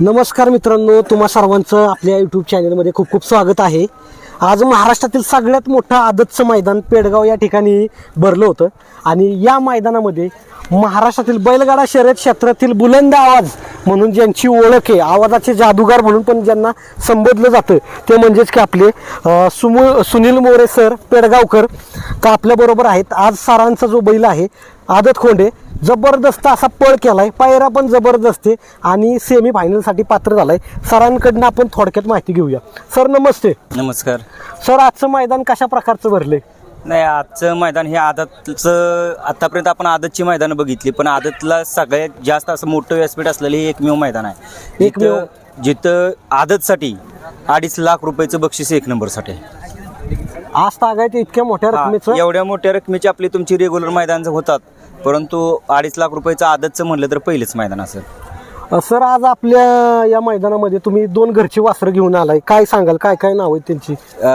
नमस्कार मित्रांनो तुम्हा सर्वांचं आपल्या यूट्यूब चॅनलमध्ये खूप खूप स्वागत आहे. आज महाराष्ट्रातील सगळ्यात मोठं आदतचं मैदान पेडगाव या ठिकाणी भरलं होतं. आणि या मैदानामध्ये महाराष्ट्रातील बैलगाडा शर्यत क्षेत्रातील बुलंद आवाज म्हणून ज्यांची ओळख आहे आवाजाचे जादूगार म्हणून पण ज्यांना संबोधलं जातं ते म्हणजेच की आपले सुमू सुमु सुनील मोरे सर पेडगावकर का आपल्याबरोबर आहेत. आज सरांचा जो बैल आहे आदत खोंडे जबरदस्त असा पळ केलाय. पायरा पण जबरदस्त आहे. आणि सेमी फायनलसाठी पात्र झालाय. सरांकडनं आपण थोडक्यात माहिती घेऊया. सर नमस्ते. नमस्कार. सर आजचं मैदान कशा प्रकारचं भरले नाही आजचं मैदान हे आदतचं आतापर्यंत आपण आदतची मैदानं बघितली पण आदतला सगळ्यात जास्त असं मोठं व्यासपीठ असलेलं हे एकमेव मैदान आहे. एकमेव. जिथं आदतसाठी अडीच लाख रुपयाचं बक्षीस एक नंबरसाठी आहे. आज तागायचं इतक्या मोठ्या रकमेचं? एवढ्या मोठ्या रकमेची आपली तुमची रेग्युलर मैदान होतात. परंतु अडीच लाख रुपयाचं आदतचं म्हणलं तर पहिलेच मैदान असेल. अ, सर आज आपल्या या मैदानामध्ये तुम्ही दोन घरची वासरं घेऊन आलाय. काय सांगाल? काय काय नाव आहे त्यांची? अ,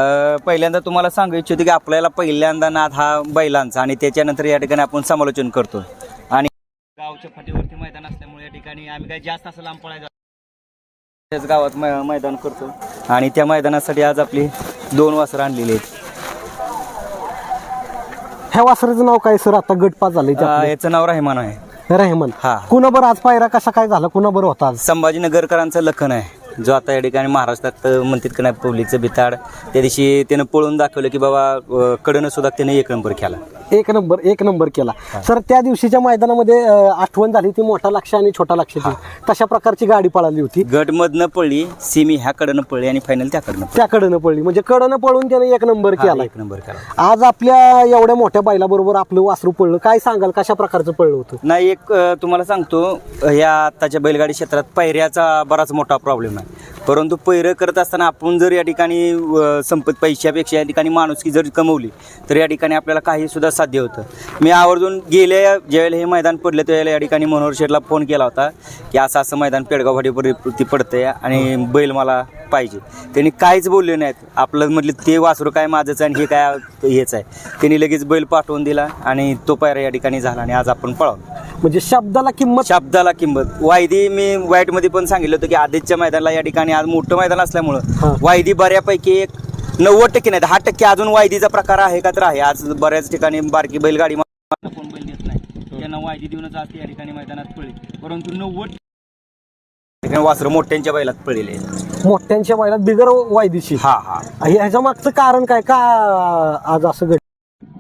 पहिल्यांदा तुम्हाला सांगू इच्छितो की आपल्याला पहिल्यांदा नाद हा बैलांचा आणि त्याच्यानंतर या ठिकाणी आपण समालोचन करतो. आणि गावच्या फाटीवरती मैदान असल्यामुळे या ठिकाणी आम्ही काही जास्त असं लांब पळायला त्याच गावात मै- मैदान करतो. आणि त्या मैदानासाठी आज आपली दोन वासरं आणलेली आहेत. ह्या वासराचं नाव काय सर? आता गट अ, याचं नाव राहिमान आहे. रेहमान. हा. कुणाबर आज पायरा कसा काय झाला? कुणाबर होता आज? संभाजीनगरकरांचं लखन आहे. जो आता या ठिकाणी महाराष्ट्रात म्हणतात की नाही पब्लिकचं बिताड त्या दिवशी त्यानं पळून दाखवलं की बाबा कडनं सुद्धा त्याने एक नंबर केला. एक नंबर एक नंबर केला. सर त्या दिवशीच्या मैदानामध्ये अ, आठवण झाली ती मोठा लक्ष आणि छोटा लक्षाची तशा प्रकारची गाडी पळाली होती. गट मधनं पडली सिमी ह्या कडनं पडली आणि फायनल त्या कडनं त्याकडनं पडली म्हणजे कडनं पळून त्याने एक नंबर. केला. एक नंबर केला. आज आपल्या एवढ्या मोठ्या बैलाबरोबर आपलं वासरू पडलं काय सांगाल कशा प्रकारचं पडलं होतं? नाही एक अ, तुम्हाला सांगतो अ, या आताच्या बैलगाडी क्षेत्रात पैऱ्याचा बराच मोठा प्रॉब्लेम आहे परंतु पैरं करत असताना आपण जर या ठिकाणी संपत पैशापेक्षा या ठिकाणी माणुसकी जर कमवली तर या ठिकाणी आपल्याला काही सुद्धा साध्य होतं. मी आवर्जून गेल्या ज्यावेळेला हे मैदान पडलं त्यावेळेला या ठिकाणी मनोहर शेठला फोन केला होता की असं असं मैदान पेडगाव फाटीवरती पडतंय आणि बैल मला पाहिजे. त्यांनी काहीच बोलले नाहीत. आपलं म्हटलं ते वासरू काय माझंच आहे आणि हे काय हेच आहे. त्यांनी लगेच बैल पाठवून दिला आणि तो पायरा या ठिकाणी झाला आणि आज आपण पळवलो म्हणजे शब्दाला किंमत? शब्दाला किंमत. वायदी मी वाईटमध्ये पण सांगितलं होतं की आधीच्या मैदानाला या ठिकाणी आज मोठं मैदान. असल्यामुळं वायदी बऱ्यापैकी एक नव्वद टक्के नाही दहा टक्के अजून वायदीचा प्रकार आहे का तर आहे. आज बऱ्याच ठिकाणी बारकी बैलगाडी कोण बैल देत नाही. त्यांना वायदी देऊनच आज या ठिकाणी मैदानात पळली. परंतु नव्वद वासरं मोठ्यांच्या बैलात आहेत. मोठ्यांच्या बैलात बिगर वायदीची हा हा. ह्याच्या मागचं कारण काय? का आज असं घड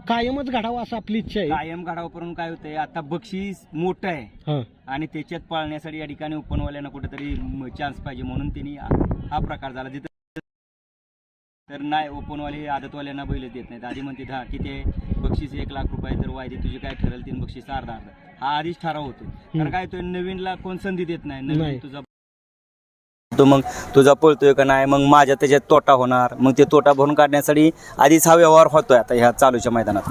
कायमच घडावं असं आपली इच्छा आहे. कायम गाडावरून काय होतंय? आता बक्षीस मोठं आहे. हा. आणि त्याच्यात पाळण्यासाठी या ठिकाणी ओपनवाल्यांना कुठेतरी चान्स पाहिजे म्हणून त्यांनी हा हा प्रकार झाला. जिथं तर नाही ओपनवाले आदतवाल्यांना बैल देत नाहीत. आधी म्हणते हा किती आहे बक्षीस एक लाख रुपये तर वायदी तुझी काय ठरेल तीन बक्षीस अर्धा अर्धा. हा आधीच ठराव होतो कारण काय तो नवीनला कोण संधी देत नाही. नाही. नवीन तुझा तो मग तुझा पळतोय का नाही? मग माझ्या त्याच्यात तोटा होणार. मग ते तोटा भरून काढण्यासाठी आधीच हा व्यवहार होतोय आता ह्या चालूच्या मैदानात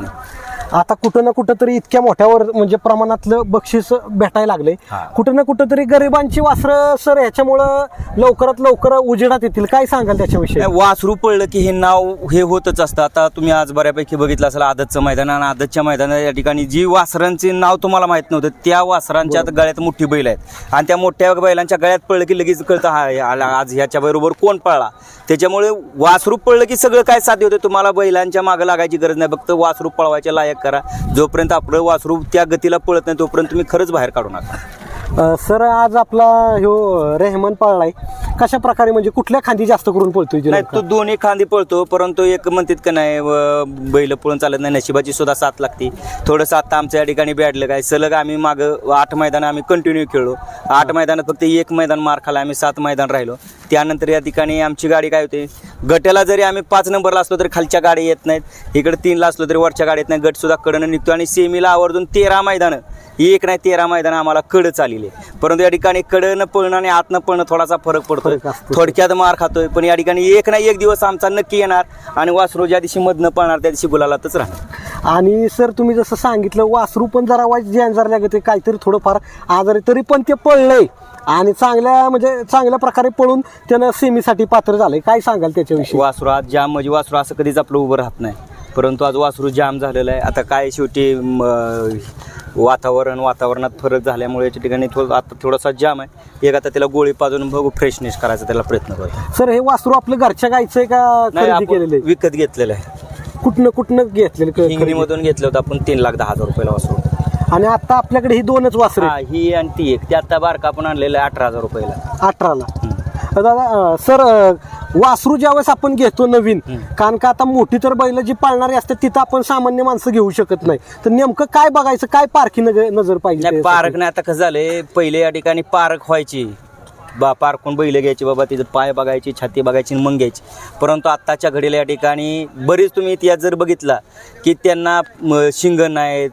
आता कुठं ना कुठं तरी इतक्या मोठ्यावर म्हणजे प्रमाणातलं बक्षीस भेटायला लागले. कुठं ना कुठं तरी गरिबांची वासरं सर ह्याच्यामुळं लवकरात लवकर उजेडात येतील. काय सांगाल त्याच्याविषयी? वासरू पडलं की हे नाव हे होतच असतं. आता तुम्ही आज बऱ्यापैकी बघितलं असेल आदतचं मैदान आणि आदतच्या मैदानात या ठिकाणी जी वासरांचे नाव तुम्हाला माहीत नव्हतं त्या वासरांच्या गळ्यात मोठी बैल आहेत. आणि त्या मोठ्या बैलांच्या गळ्यात पडलं की लगेच कळतं हा आज ह्याच्या बरोबर कोण पळला? त्याच्यामुळे वासरू पडलं की सगळं काय साध्य होतं? तुम्हाला बैलांच्या मागं लागायची गरज नाही. फक्त वासरू पळवायच्या लायक करा. जोपर्यंत आपलं वासरू त्या गतीला पळत नाही तोपर्यंत तुम्ही खरंच बाहेर काढू नका. सर आज आपला ह्यो रेहमान आहे कशा प्रकारे म्हणजे कुठल्या खांदी जास्त करून पळतोय नाही तो दोन्ही खांदी पळतो परंतु एक म्हणतात का नाही बैल पळून चालत नाही नशिबाची सुद्धा साथ लागते. थोडंसं आता आमच्या या ठिकाणी बॅडलं काय सलग आम्ही मागं आठ मैदान आम्ही कंटिन्यू खेळलो. आठ मैदानात फक्त एक मैदान मार खाला आम्ही सात मैदान राहिलो. त्यानंतर या ठिकाणी आमची गाडी काय होते गटाला जरी आम्ही पाच नंबरला असलो तरी खालच्या गाडी येत नाहीत इकडे तीनला असलो तरी वरच्या गाडी येत नाही गट सुद्धा कडनं निघतो आणि सेमीला आवर्जून तेरा मैदानं एक नाही तेरा मैदान आम्हाला कड चालले परंतु या ठिकाणी कडनं पळणं आणि आतनं पळणं थोडासा फरक पडतोय थोडक्यात मार खातोय पण या ठिकाणी एक ना एक दिवस आमचा नक्की येणार आणि वासरू ज्या दिवशी मधनं पळणार त्या दिवशी गुलालातच राहणार. आणि सर तुम्ही जसं सांगितलं वासरू पण जरा वाईट जॅन लागत काहीतरी थोडंफार आजारी तरी पण ते पळलंय. आणि चांगल्या म्हणजे चांगल्या प्रकारे पळून त्यानं सेमीसाठी पात्र झालंय. काय सांगाल त्याच्याविषयी? वासरू आज जाम म्हणजे वासरू असं कधीच आपलं उभं राहत नाही. परंतु आज वासरू जाम झालेलं आहे. आता काय शेवटी वातावरण वातावरणात फरक झाल्यामुळे याच्या ठिकाणी थोडं आता थोडासा जाम आहे. एक आता त्याला गोळी पाजून बघू फ्रेशनेस करायचा त्याला प्रयत्न करतो. सर हे वासरू आपलं घरच्या गायचं आहे का नाही खरेदी आपण केलेलं आहे? विकत घेतलेलं आहे. कुठनं कुठनं घेतलेलं क- खरेदी? हिंगणीमधून घेतलं होतं आपण तीन लाख दहा हजार रुपयाला वासरू. आणि आता आपल्याकडे ही दोनच वासरे हा ही आणि ती एक. ती आता बारका आपण आणलेलं आहे अठरा हजार रुपयाला. अठराला. दादा अं, सर अं, वासरू ज्यावेळेस आपण घेतो नवीन कारण का आता मोठी तर बैल जी पाळणारी असते तिथं आपण सामान्य माणसं घेऊ शकत नाही. तर नेमकं काय बघायचं काय पारखी नजर पाहिजे? पार्क नाही आता कसं झालंय पहिले या ठिकाणी पार्क व्हायची. बा पारखून बैल घ्यायची बाबा तिचं पाय बघायची छाती बघायची मग घ्यायची. परंतु आत्ताच्या घडीला या ठिकाणी बरीच तुम्ही इतिहास जर बघितला की त्यांना शिंग नाही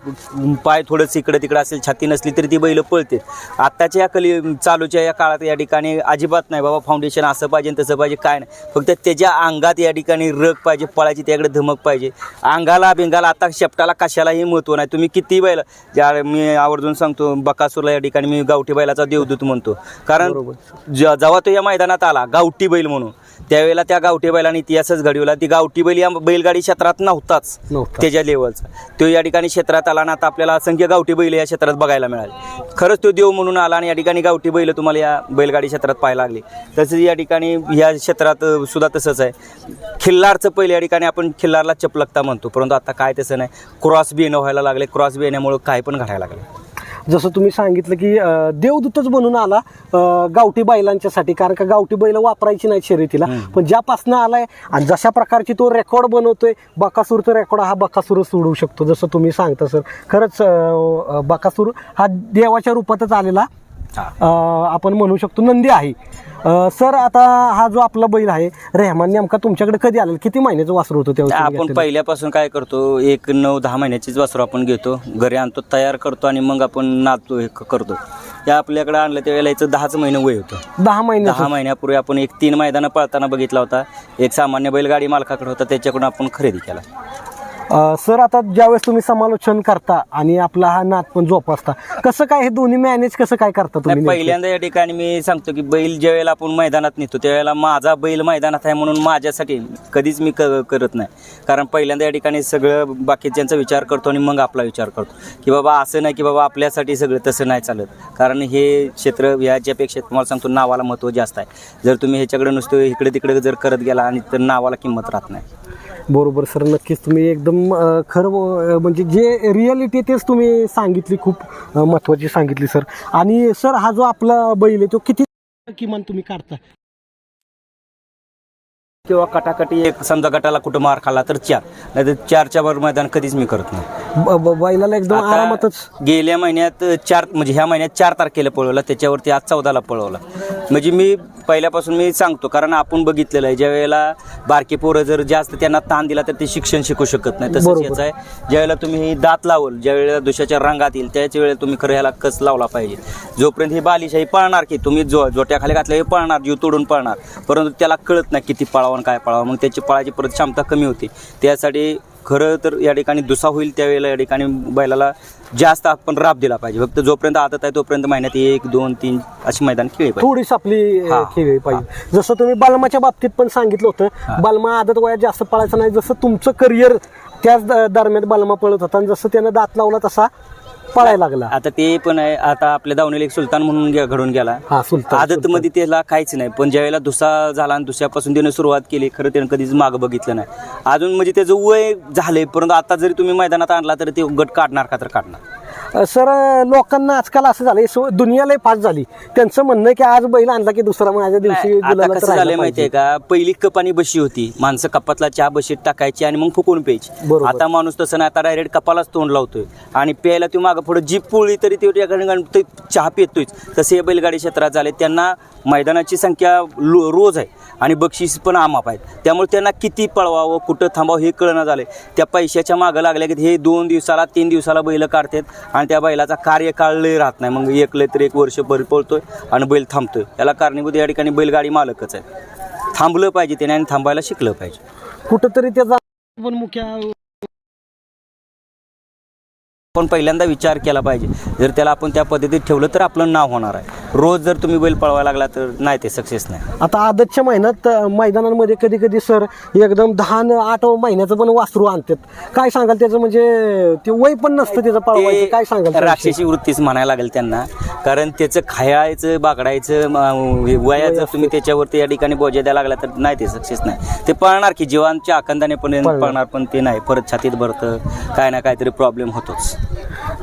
पाय थोडंसं इकडं तिकडं असेल छाती नसली तरी ती बैल पळते आत्ताच्या या कली चालूच्या या काळात या ठिकाणी अजिबात नाही बाबा फाउंडेशन असं पाहिजे तसं पाहिजे काय नाही. फक्त त्याच्या अंगात या ठिकाणी रग पाहिजे पळायची त्याकडे धमक पाहिजे. अंगाला बिंगाला आता शेपटाला कशालाही महत्त्व नाही. तुम्ही किती बैल ज्या मी आवर्जून सांगतो बकासूरला या ठिकाणी मी गावठी बैलाचा देवदूत म्हणतो. कारण ज- जेव्हा तो या मैदानात आला गावठी बैल म्हणून त्यावेळेला त्या गावठी बैलाने इतिहासच घडवला. ती गावठी बैल या बैलगाडी क्षेत्रात नव्हताच नव्हता. त्याच्या लेवलचा. तो या ठिकाणी क्षेत्रात आला ना आता आपल्याला असंख्य गावठी बैल या क्षेत्रात बघायला मिळाले. खरंच तो देव म्हणून आला आणि या ठिकाणी गावठी बैल तुम्हाला या बैलगाडी क्षेत्रात पाहायला लागली. तसंच या ठिकाणी या क्षेत्रात अ, सुद्धा तसंच आहे. खिल्लारचं पहिले या ठिकाणी आपण खिल्लारला चपलकता म्हणतो परंतु आता काय तसं नाही. क्रॉस बी येणं व्हायला लागले. क्रॉस बी येण्यामुळं काय पण घडायला लागले. जसं तुम्ही सांगितलं की देवदूतच बनून आला गावठी बैलांच्यासाठी. कारण का गावठी बैल वापरायची नाही शर्यतीला. पण ज्यापासनं आलाय आणि जशा प्रकारची तो रेकॉर्ड बनवतोय बकासूरचा रेकॉर्ड हा बकासूर सोडवू शकतो जसं तुम्ही सांगता सर खरंच बकासूर हा देवाच्या रूपातच आलेला. आपण म्हणू शकतो नंदी आहे. सर आता हा जो आपला बैल आहे रेहमान नेमका तुमच्याकडे कधी आलेला? किती महिन्याचं वासरू होतं तुम्ही आपण? पहिल्यापासून काय करतो एक नऊ दहा महिन्याचीच वासरू आपण घेतो. घरी आणतो तयार करतो आणि मग आपण नाचतो हे करतो. या आपल्याकडे आणलं त्यावेळेला याचं दहाच महिने वय होतं. दहा महिन्याचं दहा महिन्यापूर्वी आपण एक तीन मैदानं पळताना बघितला होता. एक सामान्य बैलगाडी मालकाकडे होता त्याच्याकडून आपण खरेदी केला. सर आता ज्यावेळेस तुम्ही समालोचन करता आणि आपला हा नाद पण जोपासता कसं काय हे दोन्ही मॅनेज कसं काय करता तुम्ही? पहिल्यांदा या ठिकाणी मी सांगतो की बैल ज्या वेळेला आपण मैदानात नेतो त्यावेळेला माझा बैल मैदानात आहे म्हणून माझ्यासाठी कधीच मी करत नाही. कारण पहिल्यांदा या ठिकाणी सगळं बाकीच्यांचा विचार करतो आणि मग आपला विचार करतो. की बाबा असं नाही की बाबा आपल्यासाठी सगळं तसं नाही चालत. कारण हे क्षेत्र याच्यापेक्षा तुम्हाला सांगतो नावाला महत्त्व जास्त आहे. जर तुम्ही ह्याच्याकडे नुसतं इकडे तिकडे जर करत गेला आणि तर नावाला किंमत राहत नाही. बरोबर सर. नक्कीच तुम्ही एकदम अ, खरं म्हणजे जे रियालिटी तेच तुम्ही सांगितली खूप अ, महत्वाची सांगितली सर. आणि सर हा जो आपला बैल आहे तो किती किमान तुम्ही काढता? किंवा कटाकटी एक समजा गटाला कुठं मार खाल्ला तर चार. नाही तर चारच्या वर मैदान कधीच मी करत नाही. ब- ब- बैलाला एकदम आता आरामातच. गेल्या महिन्यात चार म्हणजे ह्या महिन्यात चार तारखेला पळवला त्याच्यावरती आज चौदाला पळवला. म्हणजे मी पहिल्यापासून मी सांगतो कारण आपण बघितलेलं आहे ज्या वेळेला बारकी पोरं जर जास्त त्यांना ताण दिला तर ते शिक्षण शिकू शकत नाही. तसंच. याचं आहे ज्या वेळेला तुम्ही दात लावल ज्या वेळेला दुशाच्या रंगात येईल त्याच वेळेला तुम्ही खरं ह्याला कस लावला पाहिजे. जोपर्यंत ही बालिशाही पळणार की तुम्ही जो जोट्याखाली घातल्या पळणार जीव तोडून पळणार. परंतु त्याला कळत नाही किती पळावं काय पळावं. मग त्याची पळायची परत क्षमता कमी होते. त्यासाठी खरं तर या ठिकाणी दुसा होईल त्यावेळेला या ठिकाणी बैलाला जास्त आपण राब दिला पाहिजे. फक्त जोपर्यंत आदत आहे तोपर्यंत महिन्यात एक दोन तीन अशी मैदान खेळली पाहिजे. थोडीच आपली हा, खेळली पाहिजे. जसं तुम्ही बालमाच्या बाबतीत पण सांगितलं होतं बालमा आदत वयात जास्त पळायचं नाही. जसं तुमचं करिअर त्याच द- दरम्यान बालमा पळत होता आणि जसं त्यानं दात लावला तसा पळायला लागला. आता ते पण आहे आता आपल्या दावणीला एक सुलतान म्हणून गे- घडून गेला. हा सुलतान आदत मध्ये त्याला काहीच नाही पण ज्यावेळेला दुसा झाला आणि दुसऱ्यापासून त्याने सुरुवात केली खरं त्यानं कधीच मागं बघितलं नाही. अजून म्हणजे त्याचं वय झालंय परंतु आता जरी तुम्ही मैदानात आणला तर ते गट काढणार का तर काढणार. सर लोकांना आजकाल असं झालंय सो दुनियाला फास्ट झाली. त्यांचं म्हणणं आहे की आज बैल आणला की दुसरा माझ्या दिवशी आता गुलाला तर कसं राहिला झालंय माहितीये पाहिजे. का? पहिली कपानी बशी होती. माणसं कपातला चहा बशीत टाकायची आणि मग फुकून प्यायची. बरोबर. आता माणूस तसं नाही आता डायरेक्ट कपालाच तोंड लावतोय. आणि प्यायला तो मागं पुढे जीप पोळी तरी ते ते चहा पितोयच. तसे हे बैलगाडी क्षेत्रात झाले त्यांना मैदानाची संख्या लो- रोज आहे. आणि बक्षीस पण आमाप आहेत. त्यामुळे त्यांना किती पळवावं कुठं थांबावं हे कळणं झालंय. त्या पैशाच्या मागं लागल्या की हे दोन दिवसाला तीन दिवसाला बैल काढतात आणि त्या बैलाचा कार्यकाळ लय राहत नाही. मग एक लय तर एक वर्ष भर पळतोय आणि बैल थांबतोय. याला कारणीभूत या ठिकाणी बैलगाडी मालकच आहे थांबलं पाहिजे त्याने आणि थांबायला शिकलं पाहिजे. कुठंतरी त्याचा पण मुख्य पण पहिल्यांदा विचार केला पाहिजे. जर त्याला आपण त्या पद्धतीत ठेवलं तर आपलं नाव होणार आहे. रोज जर तुम्ही बैल पळवायला लागला तर नाही ते सक्सेस नाही. आता आदतच्या महिन्यात अ, मैदानांमध्ये कधी कधी सर एकदम दहा न आठ महिन्याचं पण वासरू आणतात. काय सांगाल त्याचं? म्हणजे ते वय पण नसतं त्याचं पळवायचं. काय सांगाल ते त्याविषयी? राक्षसी वृत्तीच म्हणायला लागेल त्यांना. कारण त्याचं खायचं बागडायचं म- वयाचं तुम्ही त्याच्यावरती या ठिकाणी बोजा द्यायला लागला तर नाही ते सक्सेस नाही. ते पळणार की जीवांच्या आकंदाने पण पळणार. पळणार पण ते नाही. परत छातीत भरतं. काय ना काहीतरी प्रॉब्लेम होतोच.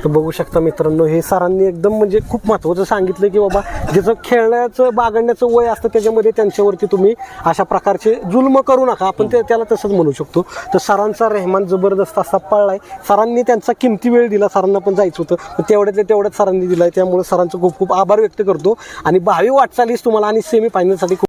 तर बघू शकता मित्रांनो हे सरांनी एकदम म्हणजे खूप महत्त्वाचं सांगितलं की बाबा ज्याचं खेळण्याचं बागडण्याचं वय असतं त्याच्यामध्ये त्यांच्यावरती तुम्ही अशा प्रकारचे जुल्म करू नका. आपण ते त्याला तसंच म्हणू शकतो. तर सरांचा रेहमान जबरदस्त असा पळलाय. सरांनी त्यांचा किमती वेळ दिला. सरांना पण जायचं होतं. पण तेवढ्यातल्या तेवढ्यात सरांनी दिलाय. त्यामुळे सरांचं खूप खूप आभार व्यक्त करतो. आणि भावी वाटचालीस तुम्हाला आणि सेमी फायनलसाठी खूप